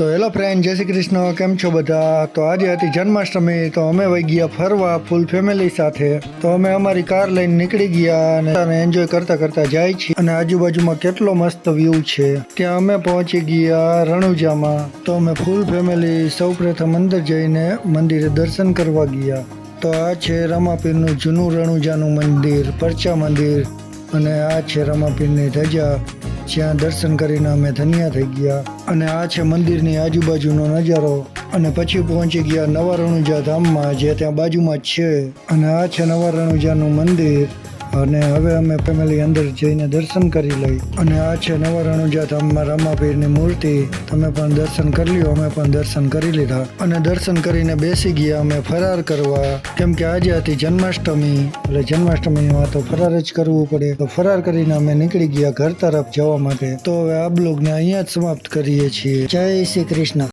તો hello friend જય શ્રી કૃષ્ણ. કેમ છો બધા? તો આજે હતી જન્માષ્ટમી, તો અમે વહી ગયા ફરવા ફૂલ ફેમિલી સાથે. તો અમે અમારી કાર લઈને નીકળી ગયા અને એન્જોય કરતા કરતા જાય છીએ. અને આજુબાજુમાં કેટલો મસ્ત વ્યૂ છે. ત્યાં અમે પહોંચી ગયા રણુજામાં. તો અમે ફૂલ ફેમિલી સૌપ્રથમ અંદર જઈને મંદિરે દર્શન કરવા ગયા. તો આ છે રમાપીરનું જૂનું રણુજાનું મંદિર, પરચા મંદિર. અને આ છે રમાપીરની ધજા જ્યાં દર્શન કરીને અમે ધન્યા થઈ ગયા. અને આ છે મંદિરની આજુબાજુનો નજારો. અને પછી પહોંચી ગયા નવા રણુજા ધામમાં, જે ત્યાં બાજુમાં જ છે. અને આ છે નવા રણુજાનું મંદિર. અને હવે અમે ફેમિલી અંદર જઈને દર્શન કરી લઈ. અને આ છે નવા રણુજા ધામમાં રમાપીરની મૂર્તિ. તમે પણ દર્શન કરી લ્યો, અમે પણ દર્શન કરી લીધા. અને દર્શન કરીને બેસી ગયા અમે ફરાર કરવા. કેમ કે આજે હતી જન્માષ્ટમી. એટલે જન્માષ્ટમીમાં તો ફરાર જ કરવું પડે. તો ફરાર કરીને અમે નીકળી ગયા ઘર તરફ જવા માટે. તો હવે આ બ્લોગને અહીંયા જ સમાપ્ત કરીએ છીએ. જય શ્રી કૃષ્ણ.